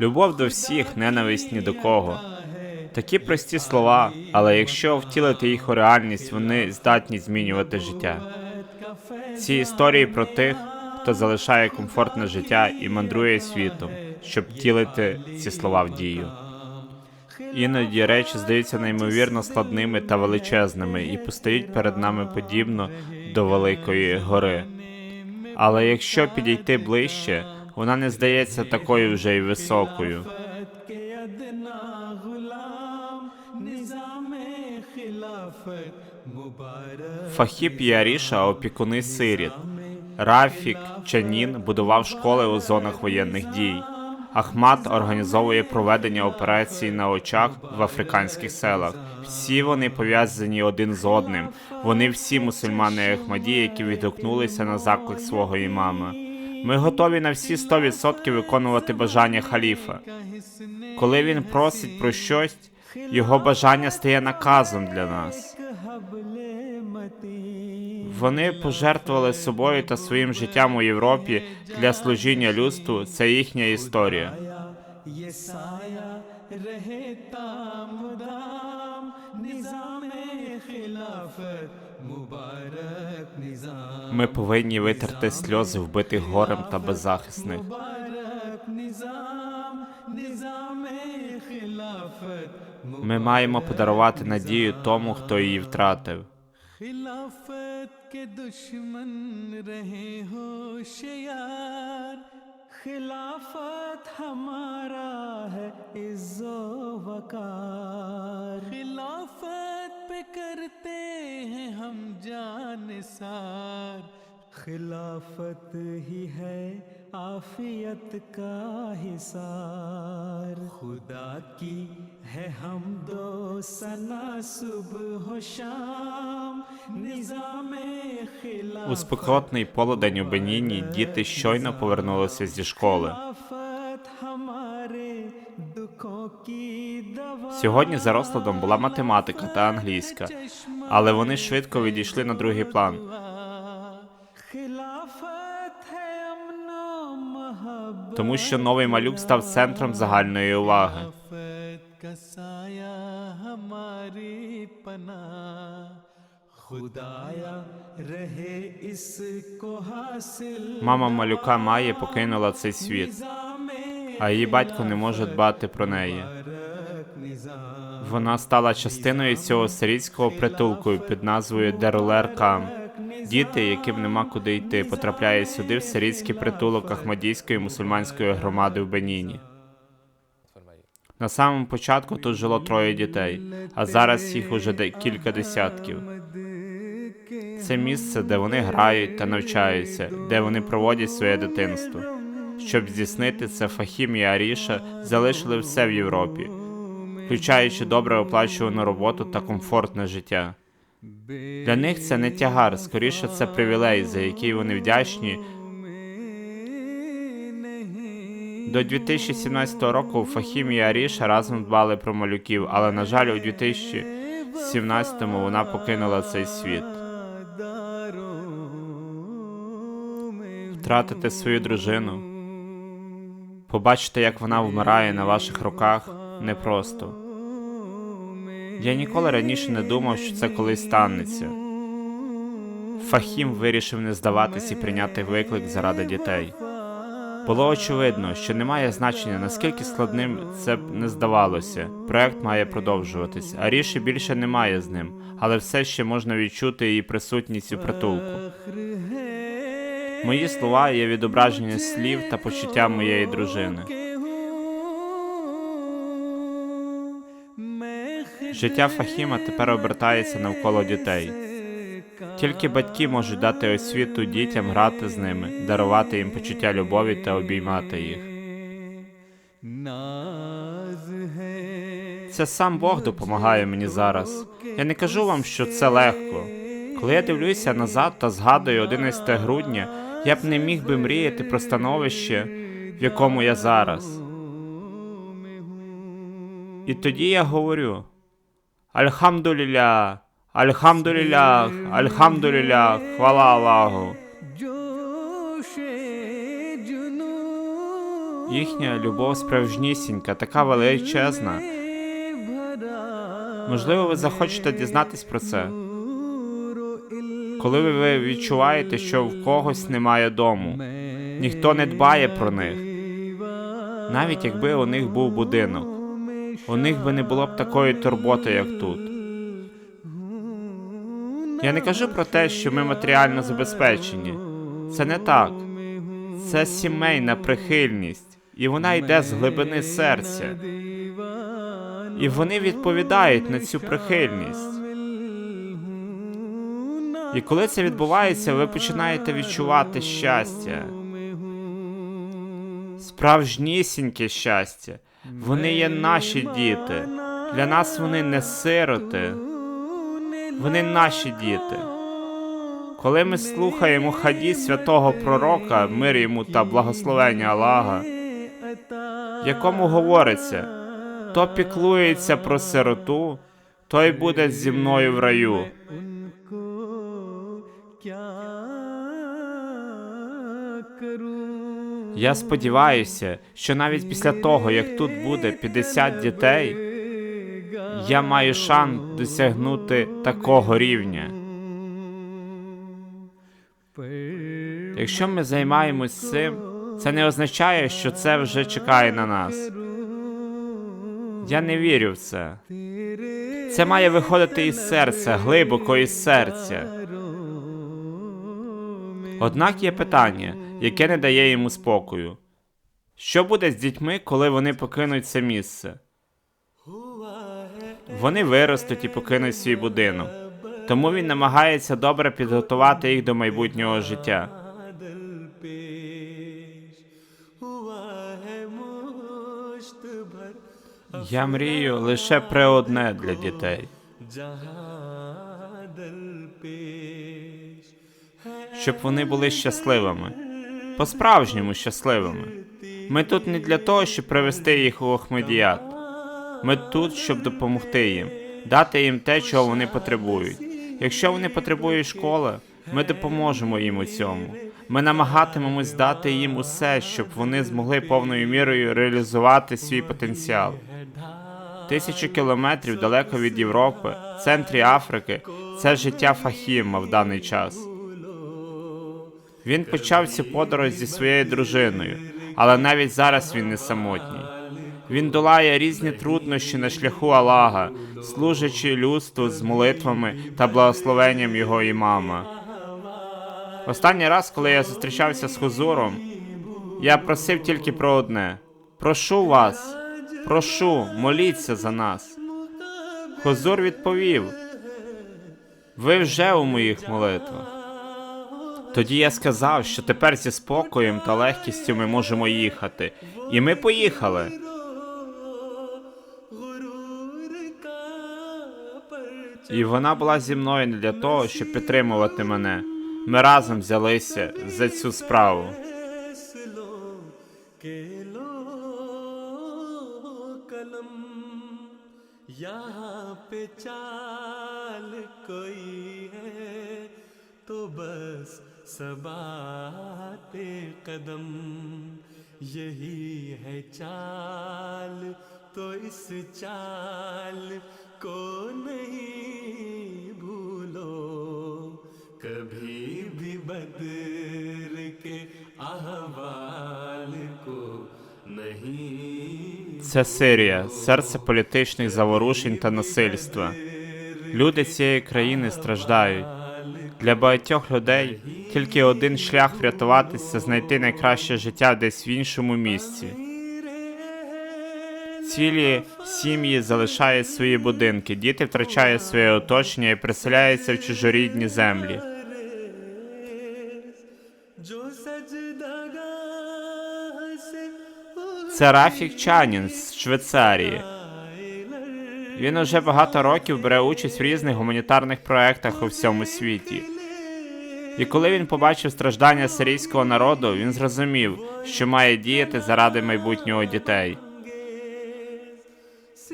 Любов до всіх, ненависть ні до кого. Такі прості слова, але якщо втілити їх у реальність, вони здатні змінювати життя. Ці історії про тих, хто залишає комфортне життя і мандрує світом, щоб втілити ці слова в дію. Іноді речі здаються неймовірно складними та величезними і постають перед нами подібно до Великої гори. Але якщо підійти ближче, вона не здається такою вже й високою. Фахіб Яріша опікуни сиріт. Рафік Чанін будував школи у зонах воєнних дій. Ахмат організовує проведення операцій на очах в африканських селах. Всі вони пов'язані один з одним. Вони всі мусульмани Ахмаді, які відгукнулися на заклик свого імама. Ми готові на всі 100% виконувати бажання халіфа. Коли він просить про щось, його бажання стає наказом для нас. Вони пожертвували собою та своїм життям у Європі для служіння людству. Це їхня історія. Ми повинні витерти сльози вбитих горем та беззахисних. Ми маємо подарувати надію тому, хто її втратив. خلافت کے دشمن رہے ہوشیار خلافت ہمارا ہے عز و وقار۔ خلافت پہ کرتے ہیں ہم جان سار۔ خلافت ہی ہے آفیت کا حصار۔ خدا کی ہے ہم دو سنا صبح و شام۔ У спекотний полудень у Беніні діти щойно повернулися зі школи. Сьогодні за розкладом була математика та англійська, але вони швидко відійшли на другий план. Тому що новий малюк став центром загальної уваги. Мама малюка Майя покинула цей світ, а її батько не може дбати про неї. Вона стала частиною цього сирійського притулку під назвою Дерулер Кам. Діти, яким нема куди йти, потрапляють сюди в сирійський притулок Ахмадійської мусульманської громади в Беніні. На самому початку тут жило троє дітей, а зараз їх уже кілька десятків. Це місце, де вони грають та навчаються, де вони проводять своє дитинство. Щоб здійснити це, Фахім і Аріша залишили все в Європі, включаючи добре оплачувану роботу та комфортне життя. Для них це не тягар, скоріше це привілей, за який вони вдячні. До 2017 року Фахім і Аріша разом дбали про малюків, але, на жаль, у 2017-му вона покинула цей світ. Втратити свою дружину, побачити, як вона вмирає на ваших руках, непросто. Я ніколи раніше не думав, що це колись станеться. Фахім вирішив не здаватись і прийняти виклик заради дітей. Було очевидно, що немає значення, наскільки складним це б не здавалося. Проект має продовжуватись, а ріші більше немає з ним, але все ще можна відчути її присутність у притулку. Мої слова є відображення слів та почуття моєї дружини. Життя Фахіма тепер обертається навколо дітей. Тільки батьки можуть дати освіту дітям грати з ними, дарувати їм почуття любові та обіймати їх. Це сам Бог допомагає мені зараз. Я не кажу вам, що це легко. Коли я дивлюся назад та згадую 11 грудня. Я б не міг би мріяти про становище, в якому я зараз. І тоді я говорю: Альхамдуліля, Альхамдулілях, Альхамдуліля, хвала Аллаху. Їхня любов справжнісінька, така величезна. Можливо, ви захочете дізнатись про це. Коли ви відчуваєте, що в когось немає дому, ніхто не дбає про них. Навіть якби у них був будинок, у них би не було б такої турботи, як тут. Я не кажу про те, що ми матеріально забезпечені. Це не так. Це сімейна прихильність, і вона йде з глибини серця. І вони відповідають на цю прихильність. І коли це відбувається, ви починаєте відчувати щастя. Справжнісіньке щастя. Вони є наші діти. Для нас вони не сироти. Вони наші діти. Коли ми слухаємо хадіс святого пророка, мир йому та благословення Аллаха, якому говориться, хто піклується про сироту, той буде зі мною в раю. Я сподіваюся, що навіть після того, як тут буде 50 дітей, я маю шанс досягнути такого рівня. Якщо ми займаємось цим, це не означає, що це вже чекає на нас. Я не вірю в це. Це має виходити із серця, глибоко із серця. Однак є питання, яке не дає йому спокою. Що буде з дітьми, коли вони покинуть це місце? Вони виростуть і покинуть свій будинок, тому він намагається добре підготувати їх до майбутнього життя. Я мрію лише про одне для дітей. Щоб вони були щасливими по-справжньому щасливими. Ми тут не для того, щоб привести їх у Охмедіят. Ми тут, щоб допомогти їм, дати їм те, чого вони потребують. Якщо вони потребують школи, ми допоможемо їм у цьому. Ми намагатимемось дати їм усе, щоб вони змогли повною мірою реалізувати свій потенціал. Тисячі кілометрів далеко від Європи, в центрі Африки, це життя Фахіма в даний час. Він почав цю подорож зі своєю дружиною, але навіть зараз він не самотній. Він долає різні труднощі на шляху Аллаха, служачи людству з молитвами та благословенням його імама. Останній раз, коли я зустрічався з Хузуром, я просив тільки про одне: прошу вас, прошу, моліться за нас. Хузур відповів: Ви вже у моїх молитвах. Тоді я сказав, що тепер зі спокоєм та легкістю ми можемо їхати. І ми поїхали. गुरूर का पर І вона була зі мною не для того, щоб підтримувати мене. Ми разом взялися за цю справу. फैसलों के लो कलम यहाँ पे चाल कोई है तो बस सबाते कदम यही है चाल तो इस चाल को नहीं भूलो कभी भी बदर के अहवाल को नहीं Це Сирія, серце політичних заворушень та насильства. Люди цієї країни страждають. Для багатьох людей тільки один шлях врятуватися знайти найкраще життя десь в іншому місці. Цілі сім'ї залишають свої будинки, діти втрачають своє оточення і приселяються в чужорідні землі. Це Рафік Чанін з Швейцарії. Він уже багато років бере участь в різних гуманітарних проектах у всьому світі. І коли він побачив страждання сирійського народу, він зрозумів, що має діяти заради майбутнього дітей.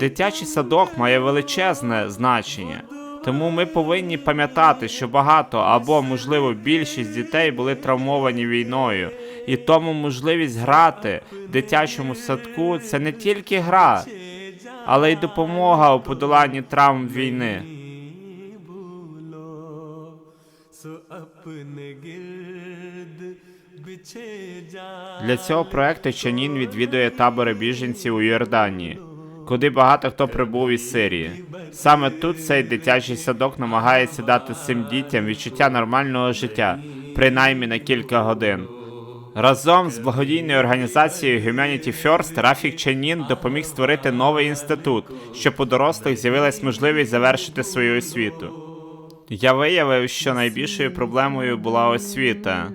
Дитячий садок має величезне значення. Тому ми повинні пам'ятати, що багато або, можливо, більшість дітей були травмовані війною, і тому можливість грати в дитячому садку це не тільки гра, але й допомога у подоланні травм війни. Для цього проекту Чанін відвідує табори біженців у Йорданії, куди багато хто прибув із Сирії. Саме тут цей дитячий садок намагається дати цим дітям відчуття нормального життя, принаймні на кілька годин. Разом з благодійною організацією Humanity First Рафік Чанін допоміг створити новий інститут, щоб у дорослих з'явилась можливість завершити свою освіту. Я виявив, що найбільшою проблемою була освіта.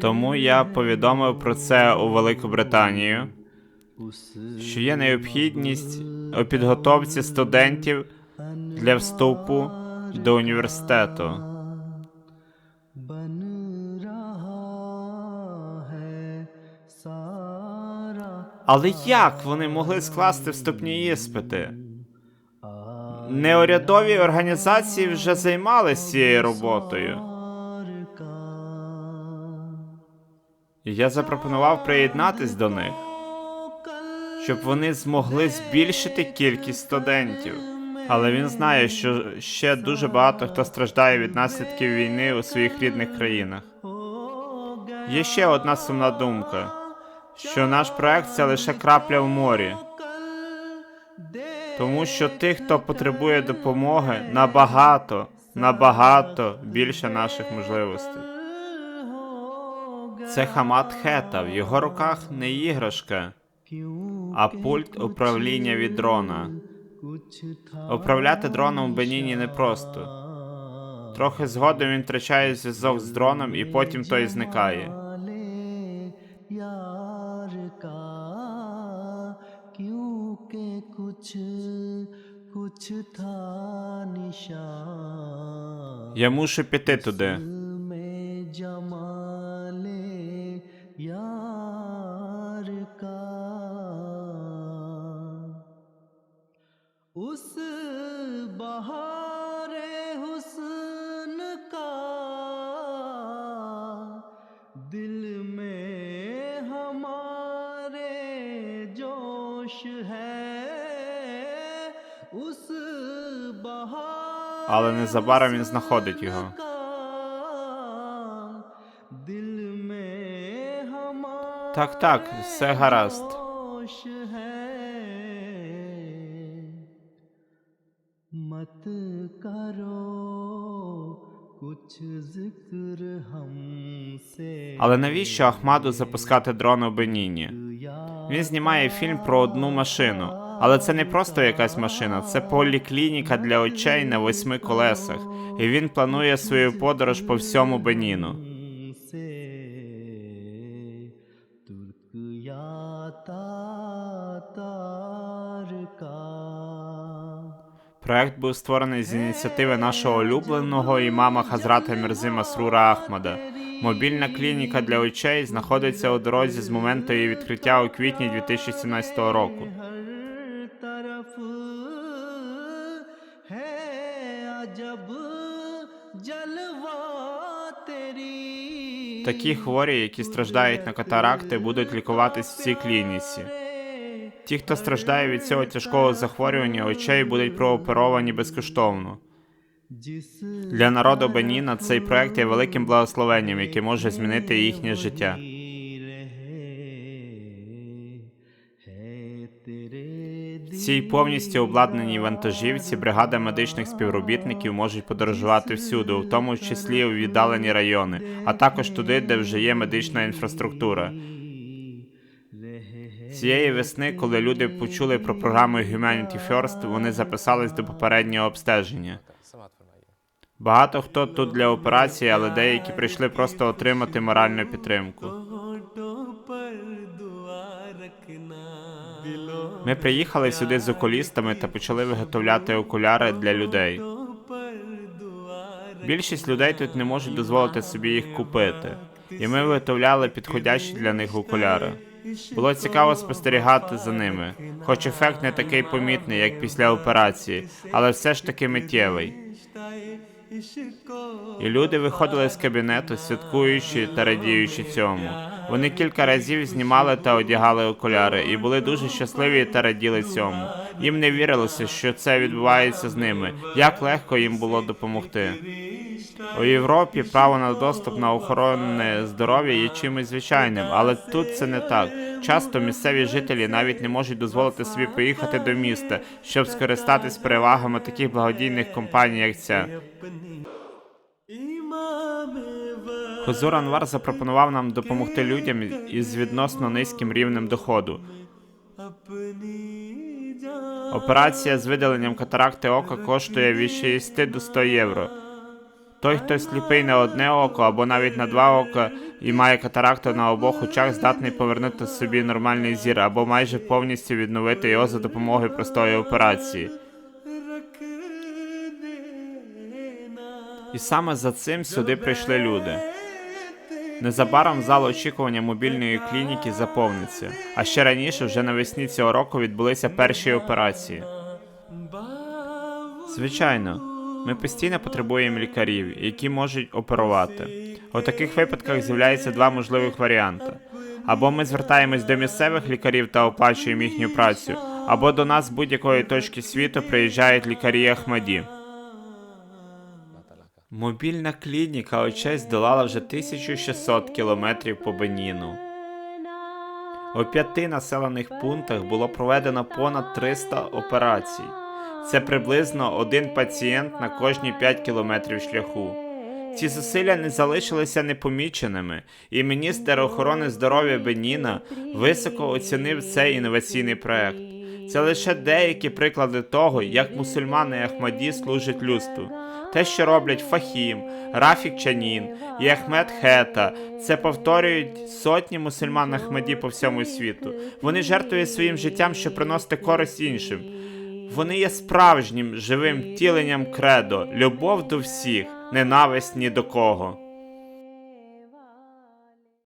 Тому я повідомив про це у Велику Британію, що є необхідність у підготовці студентів для вступу до університету. Але як вони могли скласти вступні іспити? Неурядові організації вже займалися цією роботою. Я запропонував приєднатись до них, щоб вони змогли збільшити кількість студентів. Але він знає, що ще дуже багато хто страждає від наслідків війни у своїх рідних країнах. Є ще одна сумна думка що наш проект це лише крапля в морі, тому що тих, хто потребує допомоги, набагато, набагато більше наших можливостей. Це Хамат Хета. В його руках не іграшка, а пульт управління від дрона. Управляти дроном в Беніні непросто. Трохи згодом він втрачає зв'язок з дроном, і потім той зникає. कुछ कुछ था निशान Я мушу піти туди. але незабаром він знаходить його. Так, так, все гаразд. Але навіщо Ахмаду запускати дрон у Беніні? Він знімає фільм про одну машину. Але це не просто якась машина, це поліклініка для очей на восьми колесах, і він планує свою подорож по всьому Беніну. Проект був створений з ініціативи нашого улюбленого імама Хазрата Мірзима Срура Ахмада. Мобільна клініка для очей знаходиться у дорозі з моменту її відкриття у квітні 2017 року. Такі хворі, які страждають на катаракти, будуть лікуватись в цій клініці. Ті, хто страждає від цього тяжкого захворювання очей, будуть прооперовані безкоштовно. Для народу Беніна цей проект є великим благословенням, яке може змінити їхнє життя. Цій повністю обладнаній вантажівці бригада медичних співробітників можуть подорожувати всюди, в тому числі у віддалені райони, а також туди, де вже є медична інфраструктура. Цієї весни, коли люди почули про програму Humanity First, вони записались до попереднього обстеження. Багато хто тут для операції, але деякі прийшли просто отримати моральну підтримку. Ми приїхали сюди з окулістами та почали виготовляти окуляри для людей. Більшість людей тут не можуть дозволити собі їх купити, і ми виготовляли підходящі для них окуляри. Було цікаво спостерігати за ними, хоч ефект не такий помітний, як після операції, але все ж таки миттєвий. І люди виходили з кабінету, святкуючи та радіючи цьому. Вони кілька разів знімали та одягали окуляри і були дуже щасливі та раділи цьому. Їм не вірилося, що це відбувається з ними. Як легко їм було допомогти. У Європі право на доступ на охоронне здоров'я є чимось звичайним, але тут це не так. Часто місцеві жителі навіть не можуть дозволити собі поїхати до міста, щоб скористатись перевагами таких благодійних компаній, як ця. Хозур Анвар запропонував нам допомогти людям із відносно низьким рівнем доходу. Операція з видаленням катаракти ока коштує від 60 до 100 євро. Той, хто сліпий на одне око або навіть на два ока і має катаракту на обох очах, здатний повернути собі нормальний зір або майже повністю відновити його за допомогою простої операції. І саме за цим сюди прийшли люди. Незабаром зал очікування мобільної клініки заповниться. А ще раніше, вже навесні цього року, відбулися перші операції. Звичайно, ми постійно потребуємо лікарів, які можуть оперувати. У таких випадках з'являється два можливих варіанти: або ми звертаємось до місцевих лікарів та оплачуємо їхню працю, або до нас з будь-якої точки світу приїжджають лікарі Ахмаді. Мобільна клініка очей здолала вже 1600 кілометрів по Беніну. У п'яти населених пунктах було проведено понад 300 операцій. Це приблизно один пацієнт на кожні 5 кілометрів шляху. Ці зусилля не залишилися непоміченими, і міністр охорони здоров'я Беніна високо оцінив цей інноваційний проект. Це лише деякі приклади того, як мусульмани Ахмаді служать людству. Те, що роблять Фахім, Рафік Чанін і Ахмед Хета, це повторюють сотні мусульман Ахмеді по всьому світу. Вони жертвують своїм життям, щоб приносити користь іншим. Вони є справжнім живим тіленням кредо, любов до всіх, ненависть ні до кого.